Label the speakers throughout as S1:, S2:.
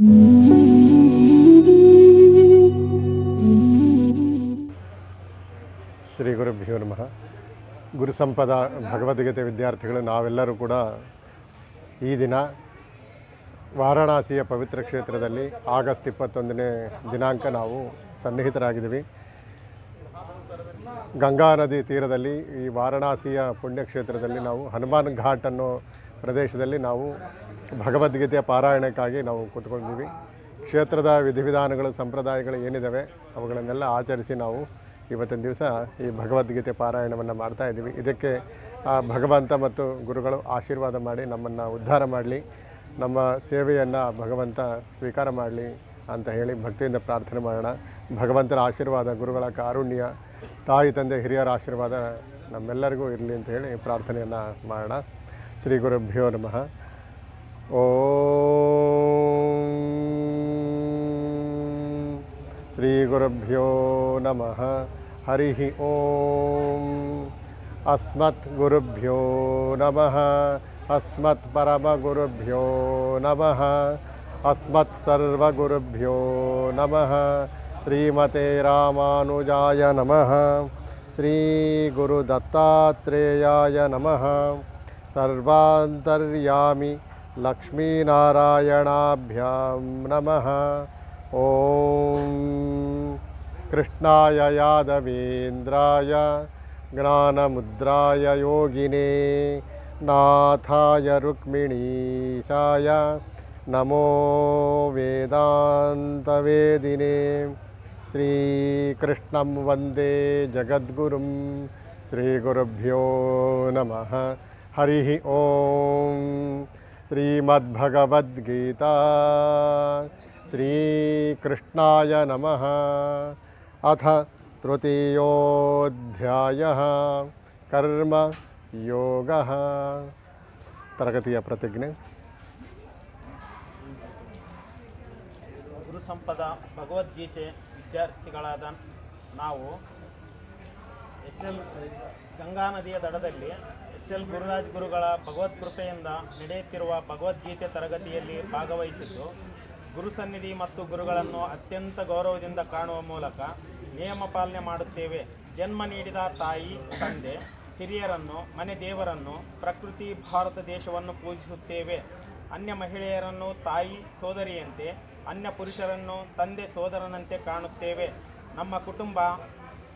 S1: ಶ್ರೀ ಗುರುಭ್ಯೋ ನಮಃ. ಗುರು ಸಂಪದ ಭಗವದ್ಗೀತೆ ವಿದ್ಯಾರ್ಥಿಗಳು, ನಾವೆಲ್ಲರೂ ಕೂಡ ಈ ದಿನ ವಾರಣಾಸಿಯ ಪವಿತ್ರ ಕ್ಷೇತ್ರದಲ್ಲಿ ಆಗಸ್ಟ್ ಇಪ್ಪತ್ತೊಂದನೇ ದಿನಾಂಕ ನಾವು ಸನ್ನಿಹಿತರಾಗಿದ್ದೀವಿ. ಗಂಗಾ ನದಿ ತೀರದಲ್ಲಿ ಈ ವಾರಾಣಸಿಯ ಪುಣ್ಯಕ್ಷೇತ್ರದಲ್ಲಿ ನಾವು ಹನುಮಾನ್ ಘಾಟ್ ಅನ್ನೋ ಪ್ರದೇಶದಲ್ಲಿ ನಾವು ಭಗವದ್ಗೀತೆಯ ಪಾರಾಯಣಕ್ಕಾಗಿ ನಾವು ಕೂತ್ಕೊಂಡಿದ್ದೀವಿ. ಕ್ಷೇತ್ರದ ವಿಧಿವಿಧಾನಗಳು, ಸಂಪ್ರದಾಯಗಳು ಏನಿದ್ದಾವೆ ಅವುಗಳನ್ನೆಲ್ಲ ಆಚರಿಸಿ ನಾವು ಇವತ್ತಿನ ದಿವಸ ಈ ಭಗವದ್ಗೀತೆ ಪಾರಾಯಣವನ್ನು ಮಾಡ್ತಾ ಇದ್ದೀವಿ. ಇದಕ್ಕೆ ಭಗವಂತ ಮತ್ತು ಗುರುಗಳು ಆಶೀರ್ವಾದ ಮಾಡಿ ನಮ್ಮನ್ನು ಉದ್ಧಾರ ಮಾಡಲಿ, ನಮ್ಮ ಸೇವೆಯನ್ನು ಭಗವಂತ ಸ್ವೀಕಾರ ಮಾಡಲಿ ಅಂತ ಹೇಳಿ ಭಕ್ತಿಯಿಂದ ಪ್ರಾರ್ಥನೆ ಮಾಡೋಣ. ಭಗವಂತನ ಆಶೀರ್ವಾದ, ಗುರುಗಳ ಕಾರುಣ್ಯ, ತಾಯಿ, ತಂದೆ, ಹಿರಿಯರ ಆಶೀರ್ವಾದ ನಮ್ಮೆಲ್ಲರಿಗೂ ಇರಲಿ ಅಂತ ಹೇಳಿ ಪ್ರಾರ್ಥನೆಯನ್ನು ಮಾಡೋಣ. ಶ್ರೀ ಗುರುಭ್ಯೋ ನಮಃ. ॐ नम। हरी ओ ॐ नम। नमः अस्मत्परमगुरुभ्यो नम। अस्मत्सर्वगुरुभ्यो नम। श्रीमते रामानुजाय नमः। श्रीगुरुदत्तात्रेयाय नमः। सर्वान्तर्यामि लक्ष्मीनारायणाभ्यां नमः। ॐ कृष्णाय यादवेन्द्राय, ज्ञानमुद्राय योगिने, नाथाय रुक्मिणीशाय, नमो वेदान्तवेदिने, श्रीकृष्णं वंदे जगद्गुरुं, श्रीगुरुभ्यो नमः। हरिः ॐ श्रीमद्भगवद्गीता श्रीकृष्णाय नमः अथ तृतीयोऽध्यायः कर्मयोगः ತರಗತಿಯ ಪ್ರತಿಜ್ಞೆ.
S2: ಗುರು ಸಂಪದ ಭಗವದ್ಗೀತೆ ವಿದ್ಯಾರ್ಥಿಗಳಾದ ನಾವು ಎಸ್ ಎಲ್ ಗಂಗಾ ನದಿಯ ದಡದಲ್ಲಿ ಎಸ್ ಎಲ್ ಗುರುರಾಜ್ ಗುರುಗಳ ಭಗವತ್ ಕೃಪೆಯಿಂದ ನಡೆಯುತ್ತಿರುವ ಭಗವದ್ಗೀತೆ ತರಗತಿಯಲ್ಲಿ ಭಾಗವಹಿಸಿದ್ದು, ಗುರು ಸನ್ನಿಧಿ ಮತ್ತು ಗುರುಗಳನ್ನು ಅತ್ಯಂತ ಗೌರವದಿಂದ ಕಾಣುವ ಮೂಲಕ ನಿಯಮ ಪಾಲನೆ ಮಾಡುತ್ತೇವೆ. ಜನ್ಮ ನೀಡಿದ ತಾಯಿ, ತಂದೆ, ಹಿರಿಯರನ್ನು, ಮನೆ ದೇವರನ್ನು, ಪ್ರಕೃತಿ, ಭಾರತ ದೇಶವನ್ನು ಪೂಜಿಸುತ್ತೇವೆ. ಅನ್ಯ ಮಹಿಳೆಯರನ್ನು ತಾಯಿ ಸೋದರಿಯಂತೆ, ಅನ್ಯ ಪುರುಷರನ್ನು ತಂದೆ ಸೋದರನಂತೆ ಕಾಣುತ್ತೇವೆ. ನಮ್ಮ ಕುಟುಂಬ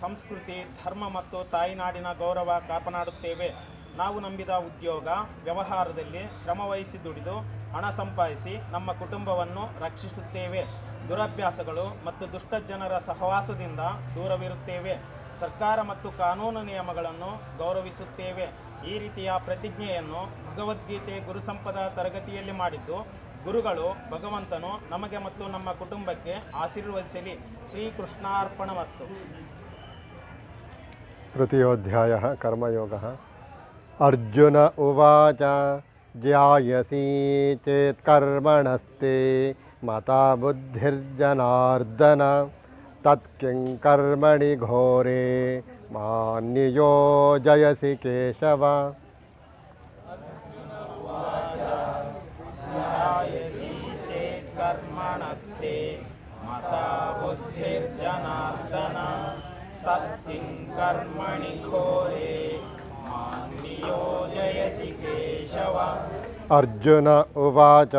S2: ಸಂಸ್ಕೃತಿ, ಧರ್ಮ ಮತ್ತು ತಾಯಿನಾಡಿನ ಗೌರವ ಕಾಪಾಡುತ್ತೇವೆ. ನಾವು ನಂಬಿದ ಉದ್ಯೋಗ, ವ್ಯವಹಾರದಲ್ಲಿ ಶ್ರಮವಹಿಸಿ ದುಡಿದು ಹಣ ಸಂಪಾದಿಸಿ ನಮ್ಮ ಕುಟುಂಬವನ್ನು ರಕ್ಷಿಸುತ್ತೇವೆ. ದುರಭ್ಯಾಸಗಳು ಮತ್ತು ದುಷ್ಟ ಜನರ ಸಹವಾಸದಿಂದ ದೂರವಿರುತ್ತೇವೆ. ಸರ್ಕಾರ ಮತ್ತು ಕಾನೂನು ನಿಯಮಗಳನ್ನು ಗೌರವಿಸುತ್ತೇವೆ. ಈ ರೀತಿಯ ಪ್ರತಿಜ್ಞೆಯನ್ನು ಭಗವದ್ಗೀತೆ ಗುರುಸಂಪದ ತರಗತಿಯಲ್ಲಿ ಮಾಡಿದ್ದು, ಗುರುಗಳು ಭಗವಂತನು ನಮಗೆ ಮತ್ತು ನಮ್ಮ ಕುಟುಂಬಕ್ಕೆ ಆಶೀರ್ವದಿಸಲಿ. ಶ್ರೀಕೃಷ್ಣಾರ್ಪಣವಸ್ತು
S1: ತೃತೀಯೋಧ್ಯಾಯ तृतीयोध्याय कर्मयोग। अर्जुन उवाच
S2: ज्यायसी चेत्कर्मणस्ते मता बुद्धिर्जनादन तत्कर्मणि घोरे मान्यो जयसि
S1: केशव। तत् कर्मणि घोरे मान्नियोजयसि केशव। अर्जुन उवाच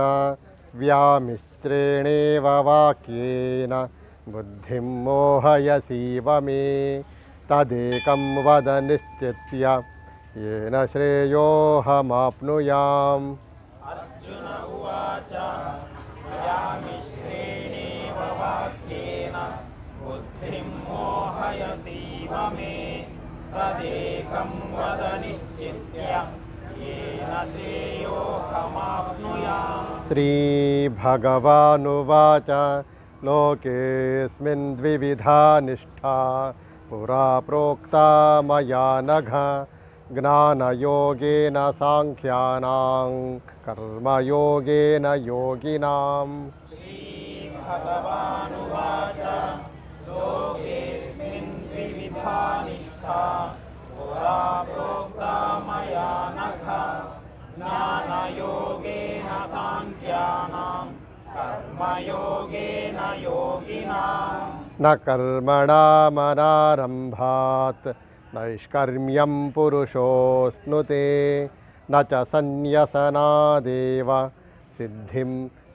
S1: व्यामिश्रेणेव वाक्येन बुद्धिं मोहयसीव
S2: मे तदेकं वद निश्चित्य येन श्रेयोऽहमाप्नुयाम्। अर्जुन उवाच इव मे तदेकं वद
S1: श्रीभगवानुवाच। निष्ठा। पुरा प्रोक्ता मया नघ। ज्ञानयोगेन साङ्ख्यानां कर्मयोगेन योगिनाम्।
S2: श्रीभगवानुवाच। निष्ठा पुरा प्रोक्ता मया नघ ज्ञानयोगेन साङ्ख्यानां कर्मयोगेन योगिनाम्
S1: न कर्मणामनारम्भात् नैष्कर्म्यं पुरुषोऽश्नुते न च सन्न्यसनादेव सिद्धिं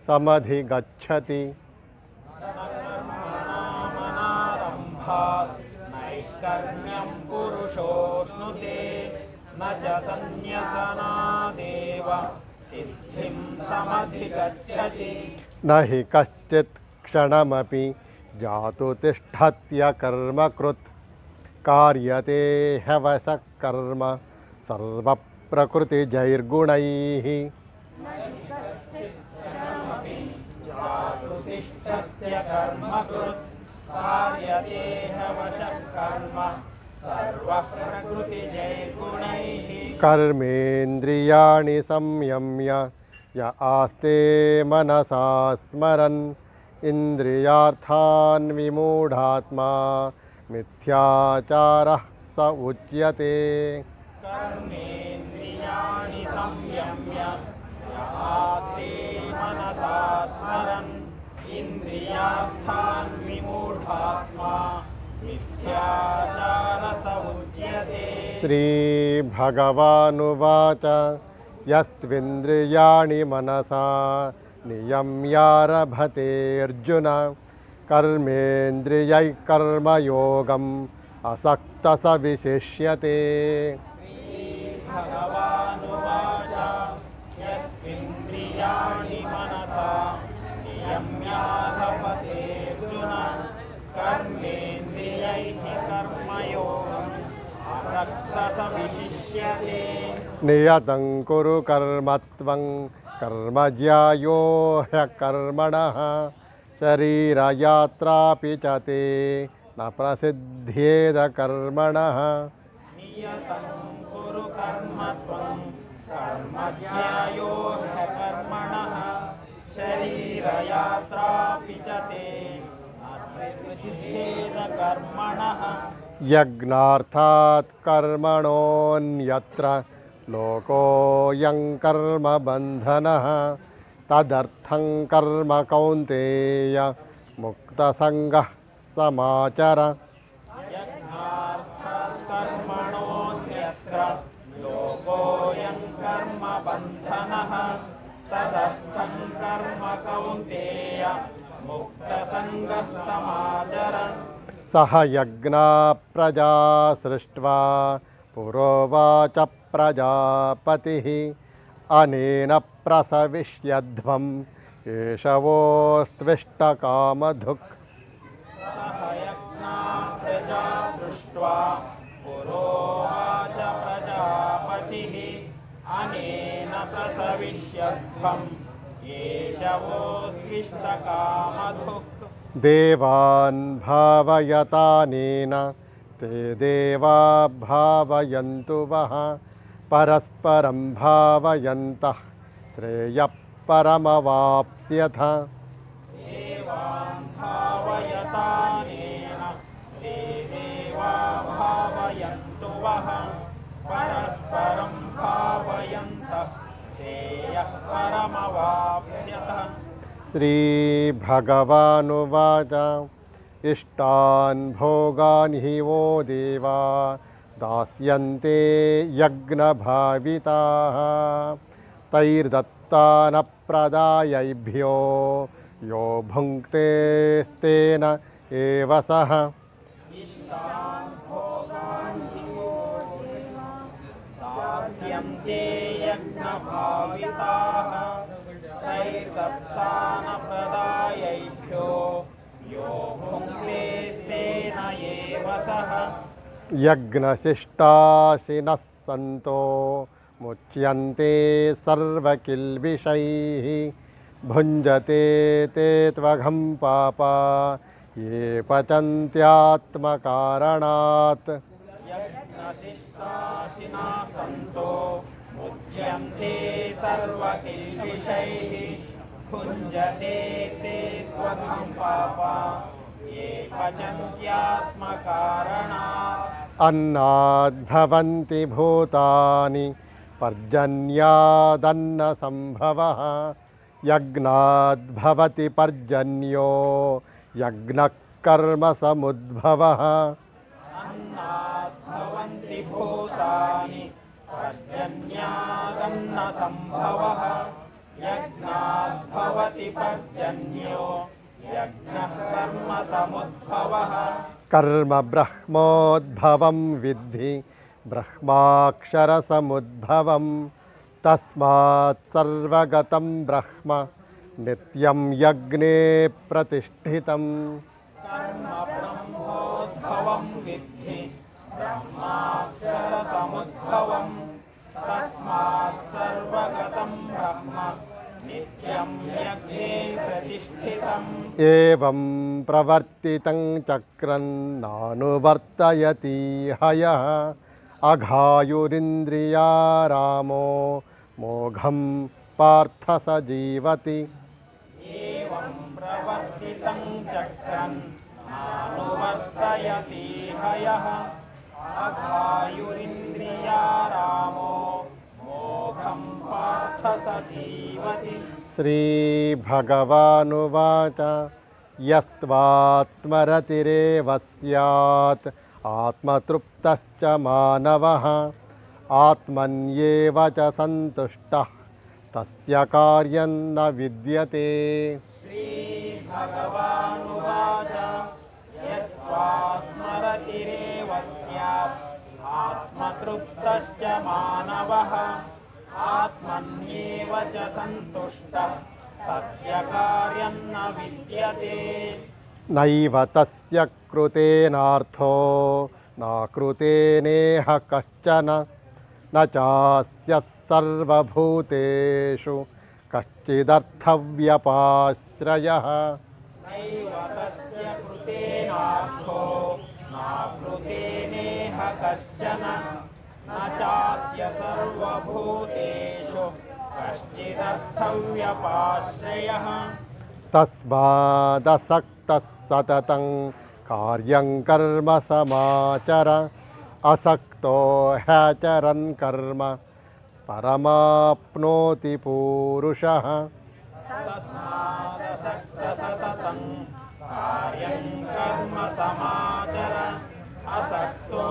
S1: समधिगच्छति।
S2: नैष्कर्म्यं पुरुषोऽश्नुते न च सन्न्यसनादेव। सिद्धिं समधिगच्छति।
S1: न हि कश्चित् क्षणमपि जातु कार्यते ह्यवशः कर्म सर्वप्रकृतिजैर्गुणैः
S2: तिष्ठत्य कर्मकृत्। कार्यते कर्म
S1: कर्मेन्द्रियाणि संयम्य य आस्ते मनसा स्मरन्। इन्द्रियार्थान् विमूढात्मा मिथ्याचारः स उच्यते।
S2: कर्मेन्द्रियाणि संयम्य यास्ते मनसा स्मरन्। इन्द्रियार्थान् उच्यते
S1: श्रीभगवानुवाच यस्त्विन्द्रियाणि मनसा नियम्यारभतेऽर्जुन। कर्मेन्द्रियैः कर्मयोगम् असक्तः स नियतं कुरु कर्मत्वं कर्मज्यायो ह्यकर्मणः शरीरयात्रापि च ते न प्रसिद्ध्येद कर्मणः
S2: शरीरयात्रापि च ते असिद्धेद कर्मणः
S1: यज्ञार्थात् कर्मणोऽन्यत्र लोकोऽयं कर्मबन्धनः। तदर्थं कर्म कौन्तेय मुक्तसङ्गः समाचर।
S2: तदर्थं कर्म कौन्तेय मुक्तसङ्गः समाचरन्
S1: सह यज्ञा प्रजा सृष्ट्वा पुरोवाच प्रजापतिः। अनेन
S2: पुरोवाच प्रजापतिः। अनेन
S1: దేవాన్ భావయతానేన తే దేవా
S2: భావయంతు వహ పరస్పరం భావయంత శ్రేయ పరమవాప్స్యథ పరస్పరం భావయంత శ్రేయ పరమవాప్
S1: श्रीभगवानुवाच। इष्टान् भोगान् हि वो देवा दास्यन्ते यज्ञभाविताः। तैर्दत्तानप्रदायैभ्यो यो भुङ्क्तेस्तेन एव सः।
S2: दास्यन्ते यज्ञभाविताः। तैर्दत्तानप्रदायैभ्यो यो भुङ्क्तेस्तेन एव सः।
S1: यज्ञशिष्टाशिनः सन्तो मुच्यन्ते सर्वकिल्बिषैः। भुञ्जते ते त्वघं पापा ये पचन्त्यात्मकारणात्।
S2: यज्ञशिष्टाशिना सन्तो मुच्यन्ते सर्वकिल्बिषैः भुञ्जते ते त्वं पापा, ये पचन्त्यात्मकारणात्।
S1: अन्नाद्भवन्ति भूतानि, पर्जन्यादन्नसम्भवः, यज्ञाद्भवति पर्जन्यो यज्ञः
S2: भूतानि पर्जन्यादन्नसम्भवः यज्ञाद्भवति पर्जन्यो यज्ञः कर्मसमुद्भवः
S1: कर्म ब्रह्मोद्भवं विद्धि ब्रह्माक्षरसमुद्भवं। तस्मात् सर्वगतं ब्रह्म नित्यं यज्ञे प्रतिष्ठितम्।
S2: कर्म ब्रह्मोद्भवं विद्धि। ब्रह्माक्षरसमुद्भवं तस्मात् सर्वगतं ब्रह्म नित्यं यज्ञे प्रतिष्ठितम्।
S1: एवं प्रवर्तितं चक्रन्नानुवर्तयति हयः। अघायुरिन्द्रियारामो मोघं पार्थ स जीवति
S2: एवं प्रवर्तितं चक्रन् नानुवर्तयति हयः। अघायुरिन्द्रियारामो मोघं पार्थ जीवति
S1: श्रीभगवानुवाच यस्त्वात्मरतिरेव स्यात् आत्मतृप्तश्च मानवः आत्मन्येव च सन्तुष्टः तस्य कार्यं न विद्यते।
S2: श्रीभगवानुवाच यस्त्वात्मरतिरेव स्यात् आत्मतृप्तश्च मानवः आत्मन्येव च सन्तुष्टः तस्य कार्यं न विद्यते।
S1: नैव तस्य कृतेनार्थो न कृतेनेह कश्चन न चास्य सर्वभूतेषु कश्चिदर्थव्यपाश्रयः।
S2: नैव तस्य कृतेनार्थो नाकृतेनेह कश्चन। न चास्य सर्वभूतेषु कश्चिदर्थव्यपाश्रयः।
S1: तस्मादसक्तः सततं कार्यं कर्म समाचर। असक्तो ह्याचरन् कर्म परमाप्नोति पूरुषः।
S2: कार्यं कर्म समाचर असक्तो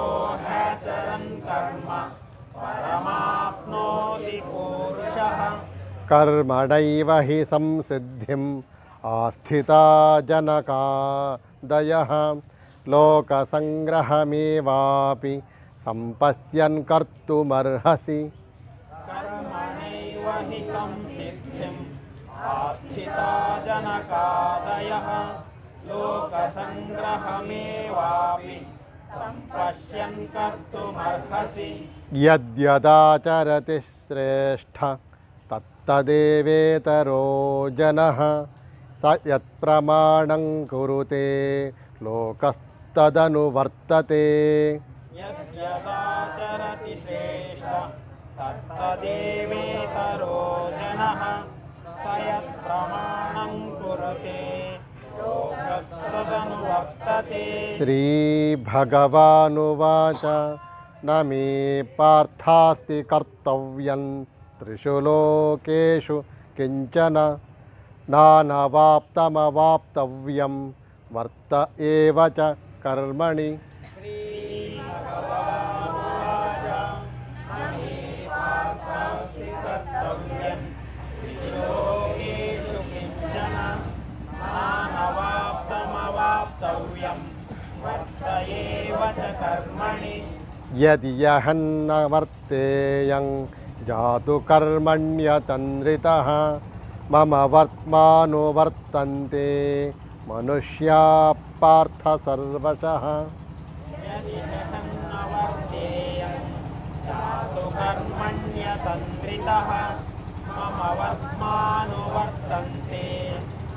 S2: कर्म। परमाप्नोति पूरुषः।
S1: कर्मणैव हि संसिद्धिम्। आस्थिता जनकादयः लोकसङ्ग्रहमेवापि सम्पश्यन् कर्तुमर्हसि।
S2: कर्मणैव हि संसिद्धिम्। आस्थिता जनकादयः लोकसङ्ग्रहमेवापि सम्पश्यन् कर्तुमर्हसि
S1: यद्यदाचरति श्रेष्ठ तत्तदेवेतरो जनः स यत्प्रमाणं कुरुते लोकस्तदनुवर्तते।
S2: यद्यदाचरति श्रेष्ठ तत्तदेवेतरो जनः स यत्प्रमाणं कुरुते।
S1: श्रीभगवानुवाच न मे पार्थास्ति कर्तव्यं त्रिषु लोकेषु किंचन नानवाप्तमवाप्तव्यं वर्त एव च कर्मणि। यदि यहन्न वर्तेयं जातु मम वर्त्मानुवर्तन्ते मनुष्या पार्थ सर्वशः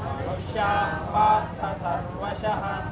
S2: मनुष्याः पार्थ सर्वशः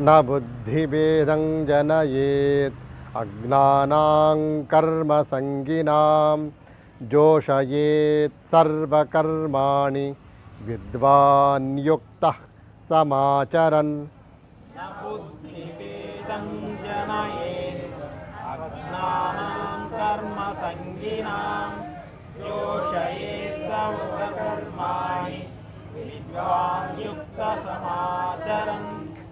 S1: न बुद्धिभेदं जनयेत्। अज्ञानां कर्मसङ्गिनां जोषयेत् सर्वकर्माणि। विद्वान् युक्तः समाचरन्।
S2: न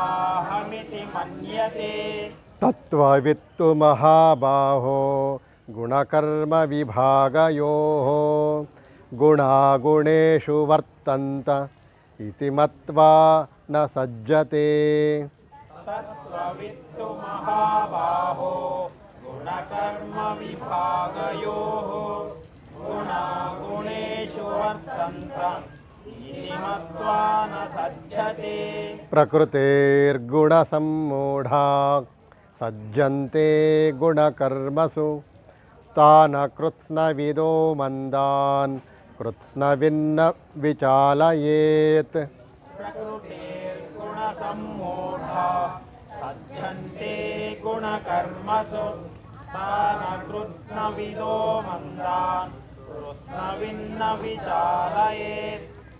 S1: कर्ताहमिति मन्यते। तत्त्ववित्तु महाबाहो गुणकर्मविभागयोः गुणागुणेषु वर्तन्त इति मत्वा न सज्जते।
S2: तत्त्ववित्तु महाबाहो गुणकर्मविभागयोः गुणागुणेषु वर्तन्त इति मत्वा न सज्जते
S1: प्रकृतेर्गुणसम्मूढा। सज्जन्ते गुणकर्मसु। तान् कृत्स्नविदो मन्दान्। कृत्स्नविन्न विचालयेत्
S2: तान मन्दान्। कृत्स्नविन्न विचालयेत्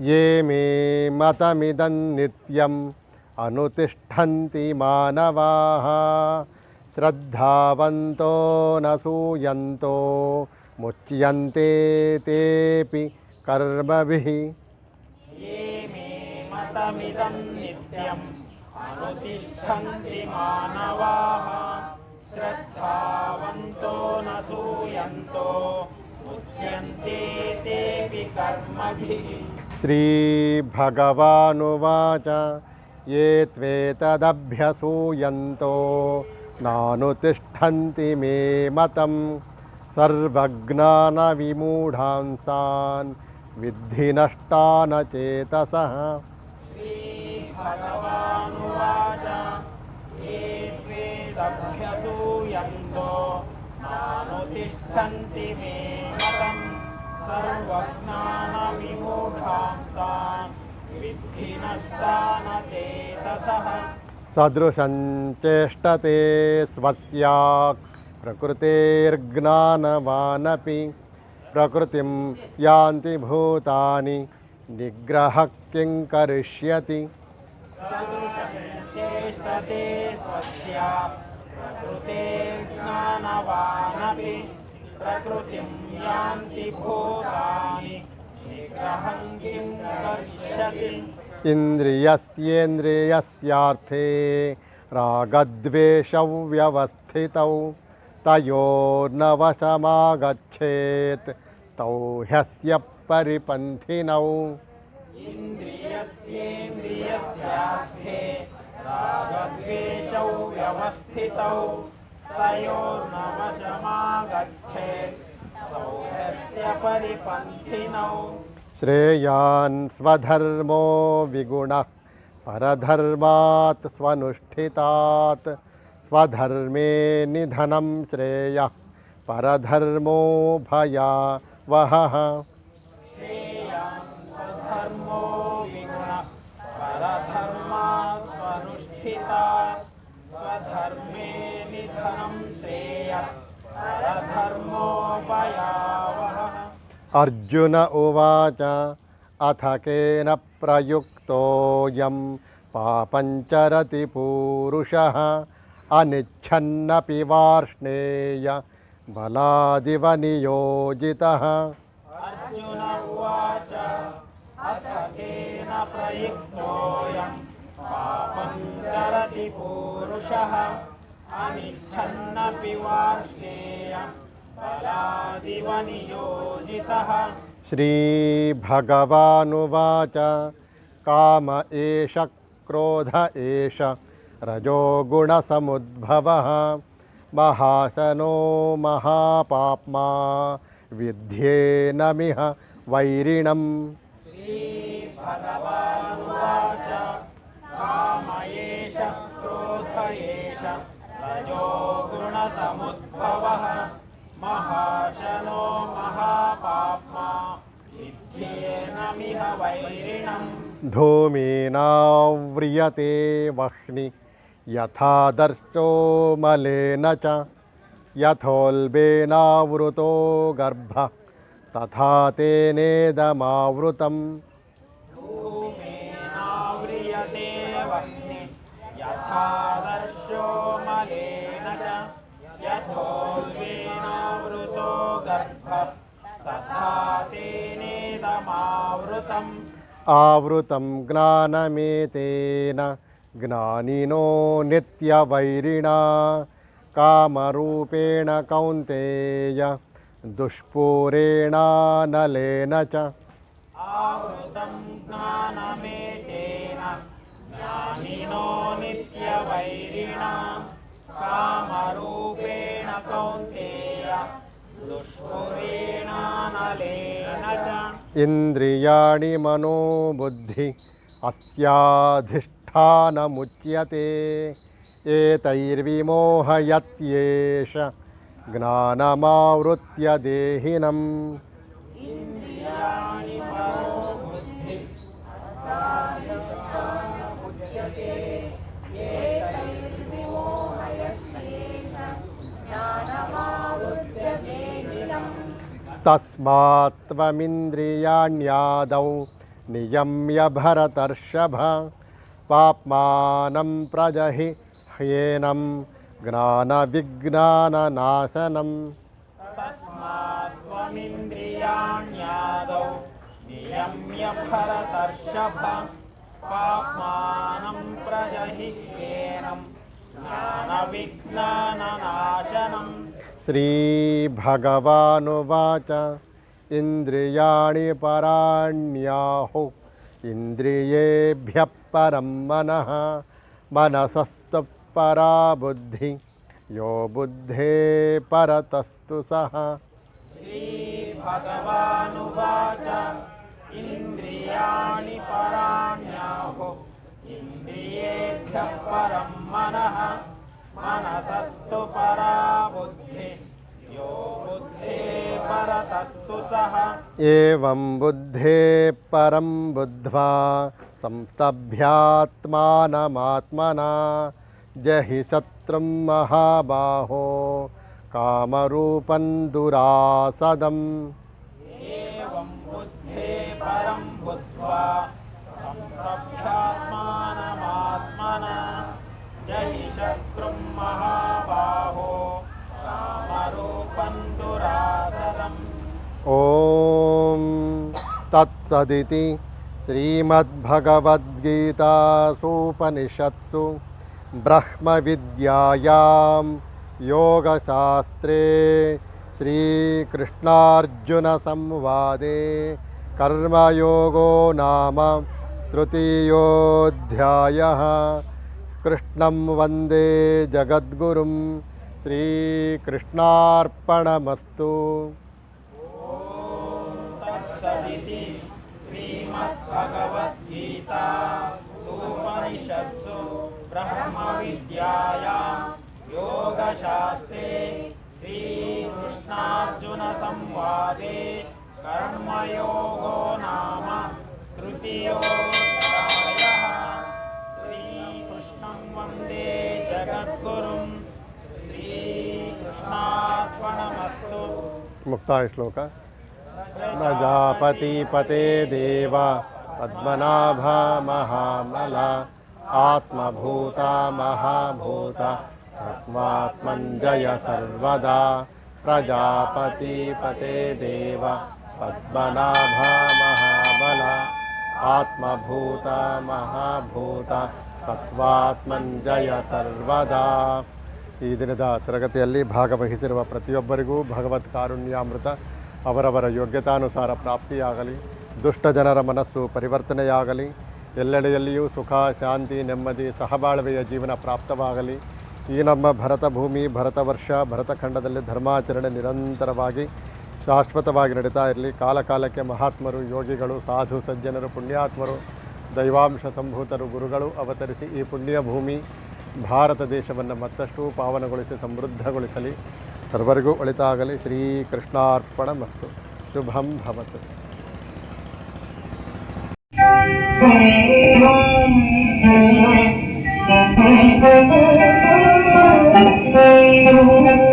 S1: ये मे मतमिदं नित्यम् अनुतिष्ठन्ति मानवाः। श्रद्धावन्तो न सूयन्तो, मुच्यन्ते तेऽपि कर्मभिः।
S2: ये मे मतमिदं नित्यम् अनुतिष्ठन्ति मानवाः श्रद्धावन्तो न सूयन्तो मुच्यन्ते तेऽपि कर्मभिः
S1: श्रीभगवानुवाच ये त्वेतदभ्यसूयन्तो नानुतिष्ठन्ति मे मतं सर्वज्ञानविमूढांस्तान् विद्धि नष्टान चेतसः।
S2: श्रीभगवानुवाच ये त्वेदभ्यसूयन्तो नानुतिष्ठन्ति मे
S1: सदृशं चेष्टते स्वस्याक् प्रकृतेर्ज्ञानवानपि। प्रकृतिं यान्ति भूतानि निग्रहः किं करिष्यति?
S2: स्वस्या प्रकृते यान्ति भूतानि निग्रहं किं कर्ष्यति
S1: इन्द्रियस्येन्द्रियस्यार्थे रागद्वेषौ व्यवस्थितौ तयोर्नवशमागच्छेत् तौ ह्यस्य परिपन्थिनौ।
S2: इन्द्रियस्येन्द्रियस्यार्थे रागद्वेषौ व्यवस्थितौ।
S1: श्रेयान् स्वधर्मो विगुणः परधर्मात् स्वनुष्ठितात्। स्वधर्मे निधनं श्रेयः परधर्मो भयावहः।
S2: धर्मो
S1: अर्जुन उवाच अथ केन प्रयुक्तोऽयं पापञ्चरति पूरुषः अनिच्छन्नपि वार्ष्णेय बलादिव नियोजितः।
S2: पूरुषः अनिच्छन्नपि वार्ष्णेय नियोजितः
S1: श्रीभगवानुवाच काम एष क्रोध एष रजोगुणसमुद्भवः महाशनो महापाप्मा विध्येनमिह वैरिणम्।
S2: क्रोध एष महाशनो महापाप्मा। वैरिणम्।
S1: धूमेनाव्रियते वह्नि। यथादर्शो मलेन च। यथोल्बेनावृतो गर्भः। तथा तेनेदमावृतम्
S2: धूमेनाव्रियते वह्नि। यथादर्शो
S1: आवृतं ज्ञानमेतेन ज्ञानिनो नित्यवैरिणा कामरूपेण कौन्तेय दुष्पूरेणानलेन च
S2: आवृतं ज्ञानमेतेन ज्ञानिनो नित्यवैरिणा कामरूपेण कौन्तेय दुष्पुरेणानलेन च
S1: इन्द्रियाणि मनोबुद्धि अस्याधिष्ठानमुच्यते। एतैर्विमोहयत्येष ज्ञानमावृत्य देहिनम्। తస్మాత్వమింద్రియాణ్యాదౌ నియమ్య భరతర్షభ పాప్మానం ప్రజహి
S2: హ్యేనం జ్ఞాన విజ్ఞాననాశనం తస్మాత్వమింద్రియాణ్యాదౌ ప్రజహి హ్యేనం జ్ఞాన విజ్ఞాననాశనం
S1: श्रीभगवानुवाच इन्द्रियाणि पराण्याहुः। इन्द्रियेभ्यः परं मनः। मनसस्तु परा बुद्धि यो बुद्धे परतस्तु सः।
S2: मनसस्तु परा बुद्धि यो बुद्धे परतस्तु सः।
S1: एवं बुद्धे परं बुद्ध्वा संस्तभ्यात्मानमात्मना। जहि शत्रुं महाबाहो कामरूपं दुरासदम्।
S2: एवं बुद्धे परं बुद्ध्वा संस्तभ्यात्मानमात्मना जहि शत्रुं महाबाहो कामरूपं दुरासदम्
S1: ॐ तत्सदिति श्रीमद्भगवद्गीतासूपनिषत्सु ब्रह्मविद्यायां योगशास्त्रे श्रीकृष्णार्जुनसंवादे कर्मयोगो नाम तृतीयोऽध्यायः। कृष्णं वंदे जगद्गुरुं श्रीकृष्णार्पणमस्तु
S2: तत्सदिति गीता उपनिषत्सु ब्रह्मविद्यायां योगशास्त्रे श्रीकृष्णार्जुनसंवादे कर्मयोगो नाम तृतीयोऽध्यायः मुक्ता श्लोक
S1: प्रजापति पते देव पद्मनाभा महामला आत्मभूता महाभूता आत्मात्मजय सर्वदा। प्रजापति पते देव पद्मनाभा महाबला आत्मभूता महाभूता ಸತ್ವಾತ್ಮಂಜಯ ಸರ್ವದಾ. ಈ ದಿನದ ತರಗತಿಯಲ್ಲಿ ಭಾಗವಹಿಸಿರುವ ಪ್ರತಿಯೊಬ್ಬರಿಗೂ ಭಗವತ್ ಕಾರುಣ್ಯಾಮೃತ ಅವರವರ ಯೋಗ್ಯತಾನುಸಾರ ಪ್ರಾಪ್ತಿಯಾಗಲಿ, ದುಷ್ಟ ಜನರ ಮನಸ್ಸು ಪರಿವರ್ತನೆಯಾಗಲಿ, ಎಲ್ಲೆಡೆಯಲ್ಲಿಯೂ ಸುಖ, ಶಾಂತಿ, ನೆಮ್ಮದಿ, ಸಹಬಾಳ್ವೆಯ ಜೀವನ ಪ್ರಾಪ್ತವಾಗಲಿ, ಈ ನಮ್ಮ ಭರತ ಭೂಮಿ, ಭರತ ವರ್ಷ ಭರತಖಂಡದಲ್ಲಿ ಧರ್ಮಾಚರಣೆ ನಿರಂತರವಾಗಿ ಶಾಶ್ವತವಾಗಿ ನಡೀತಾ ಇರಲಿ. ಕಾಲಕಾಲಕ್ಕೆ ಮಹಾತ್ಮರು, ಯೋಗಿಗಳು, ಸಾಧು, ಸಜ್ಜನರು, ಪುಣ್ಯಾತ್ಮರು ದೈವಾಂಶ ಸಂಭೂತರು ಗುರುಗಳು ಅವತರಿಸಿ ಈ ಪುಣ್ಯ ಭೂಮಿ ಭಾರತ ದೇಶವನ್ನು ಮತ್ತಷ್ಟು ಪಾವನಗೊಳಿಸಿ ಸಮೃದ್ಧಗೊಳಿಸಲಿ ಸರ್ವರಿಗೂ ಒಳಿತಾಗಲಿ ಶ್ರೀಕೃಷ್ಣಾರ್ಪಣ ಮತ್ತು ಶುಭಂ ಭವತು
S3: Thank you.